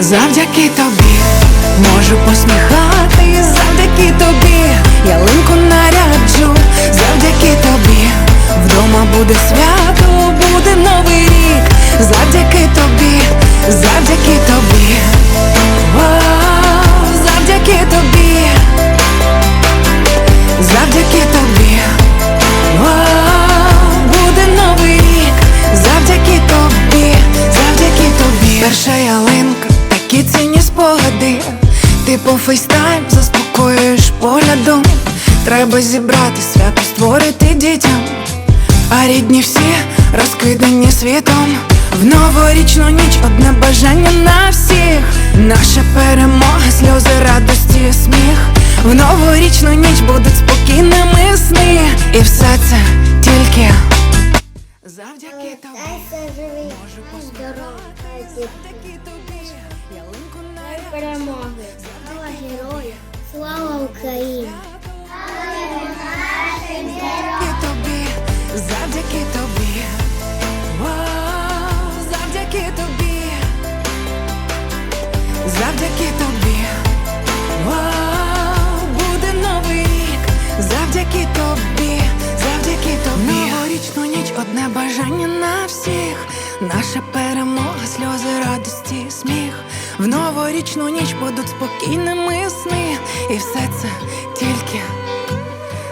Завдяки тобі можу посміхати, завдяки тобі ялинку наряджу, завдяки тобі вдома буде свято, такі цінні спогади. Ти по фейстайм заспокоюєш поглядом. Треба зібрати свято, створити дітям. А рідні всі розкидані світом. В новорічну ніч одне бажання на всіх. Наша перемога, сльози радості, сміх. В новорічну ніч будуть спокійними сни. І все це тільки завдяки тобі. Дай живий, Завдяки тобі. Перемоги. Слава героям! Слава Україні! Завдяки тобі, завдяки тобі, завдяки тобі, завдяки тобі, буде новий рік, завдяки тобі, завдяки тобі. Новорічну ніч одне бажання на всіх. Наша перемога, сльози радості, сміх. В новорічну ніч будуть спокійними сни, і все це тільки.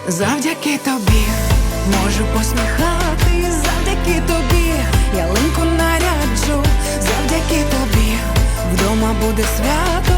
Завдяки тобі можу посміхати, завдяки тобі ялинку наряджу, завдяки тобі вдома буде свято,